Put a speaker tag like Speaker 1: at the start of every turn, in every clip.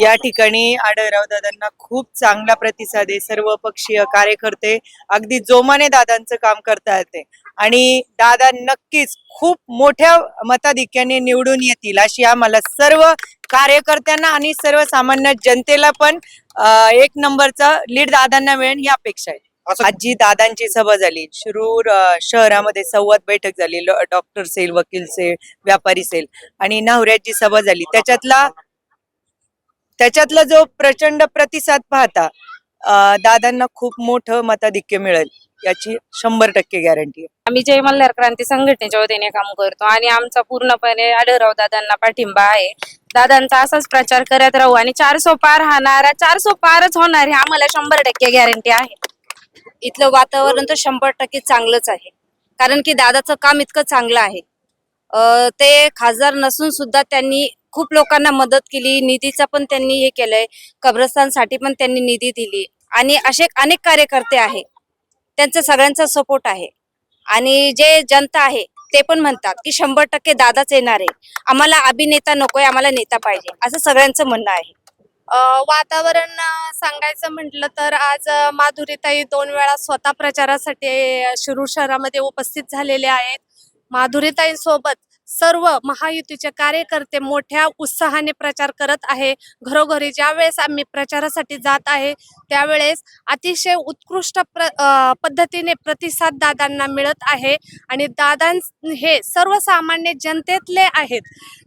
Speaker 1: या ठिकाणी आढळराव दादांना खूप चांगला प्रतिसाद आहे. सर्व पक्षीय कार्यकर्ते अगदी जोमाने दादांचं काम करता येते. आणि दादा नक्कीच खूप मोठ्या मताधिक्याने निवडून येतील अशी आम्हाला सर्व कार्यकर्त्यांना आणि सर्वसामान्य जनतेला पण एक नंबरचा लीड दादांना मिळेल ही अपेक्षा आहे.
Speaker 2: असं
Speaker 1: आजची दादांची सभा झाली. शिरूर शहरामध्ये संवाद बैठक झाली. डॉक्टर सेल वकील सेल व्यापारी सेल आणि नवऱ्याची सभा झाली. त्याच्यातला त्याच्यातला जो प्रचंड प्रतिसाद पाहता दादांना खूप मोठं मताधिक्य मिळेल याची शंभर टक्के गॅरंटी आहे.
Speaker 3: आम्ही जय मल्हार क्रांती संघटनेच्या वतीने काम करतो आणि आमचा पूर्णपणे आढळराव दादांना पाठिंबा आहे. दादांचा असाच प्रचार करत राहू आणि चारसो पार हा नारा चारसो पारच होणार हे आम्हाला शंभर टक्के गॅरंटी आहे.
Speaker 4: इथलं वातावरण तर शंभर टक्के चांगलंच आहे. कारण की दादाचं काम इतकं चांगलं आहे. ते खासदार नसून सुद्धा त्यांनी खूप लोकांना मदत केली निधीचा पण त्यांनी हे केलंय कब्रस्तानसाठी पण त्यांनी निधी दिली आणि असे अनेक कार्यकर्ते आहे. त्यांचा सगळ्यांचा सपोर्ट आहे. आणि जे जनता आहे ते पण म्हणतात की शंभर टक्के दादाच येणार आहे. आम्हाला अभिनेता नकोय आम्हाला नेता पाहिजे असं सगळ्यांचं म्हणणं आहे.
Speaker 5: वातावरण सांगायचं म्हटलं तर आज माधुरीताई दोन वेळा स्वतः प्रचारासाठी शिरूर शहरामध्ये उपस्थित झालेले आहेत. माधुरीताई सोबत सर्व महायुतीचे कार्यकर्ते मोठ्या उत्साहाने प्रचार करत आहे. घरोघरी ज्यावेळेस आम्ही प्रचारासाठी जात आहे त्यावेळेस अतिशय उत्कृष्ट प्र पद्धतीने प्रतिसाद दादांना मिळत आहे. आणि दादां हे सर्वसामान्य जनतेतले आहेत.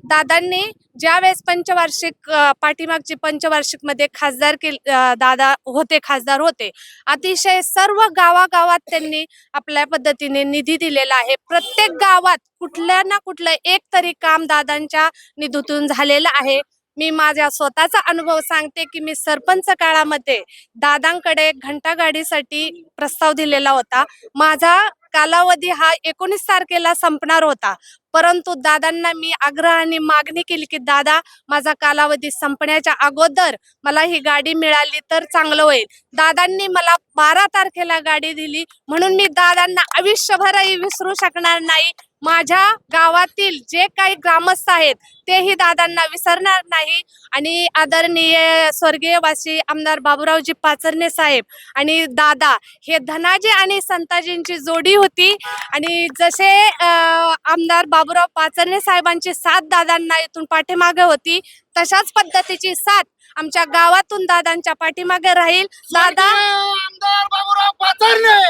Speaker 5: दादांनी ज्यावेळेस पंचवार्षिक पाठीमागची पंचवार्षिकमध्ये खासदार के दादा होते खासदार होते अतिशय सर्व गावागावात त्यांनी आपल्या पद्धतीने निधी दिलेला आहे. प्रत्येक गावात कुठल्या ना कुठलं एक तरी काम दादांच्या निधीतून झालेलं आहे. मी माझ्या स्वतःचा अनुभव सांगते की मी सरपंच काळामध्ये दादांकडे घंटागाडीसाठी प्रस्ताव दिलेला होता. माझा कालावधी हा एकोणीस तारखेला संपणार होता. परंतु दादांना मी आग्रहाने मागणी केली की दादा माझा कालावधी संपण्याच्या अगोदर मला ही गाडी मिळाली तर चांगलं होईल. दादांनी मला बारा तारखेला गाडी दिली. म्हणून मी दादांना आयुष्यभरही विसरू शकणार नाही. माझ्या गावातील जे काही ग्रामस्थ आहेत तेही दादांना विसरणार नाही. आणि आदरणीय स्वर्गीय वासी आमदार बाबूरावजी पाचरणे साहेब आणि दादा हे धनाजी आणि संताजींची जोडी होती. आणि जसे आमदार बाबूराव पाचरणे साहेबांची साथ दादांना इथून पाठीमागे होती तशाच पद्धतीची साथ आमच्या गावातून दादांच्या पाठीमागे राहील. दादा
Speaker 2: आमदार बाबूराव पाचरणे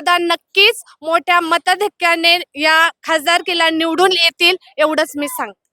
Speaker 5: दादा नक्कीच मोठ्या मतधक्क्याने या खासदारकीला निवडून येतील एवढंच मी सांगते.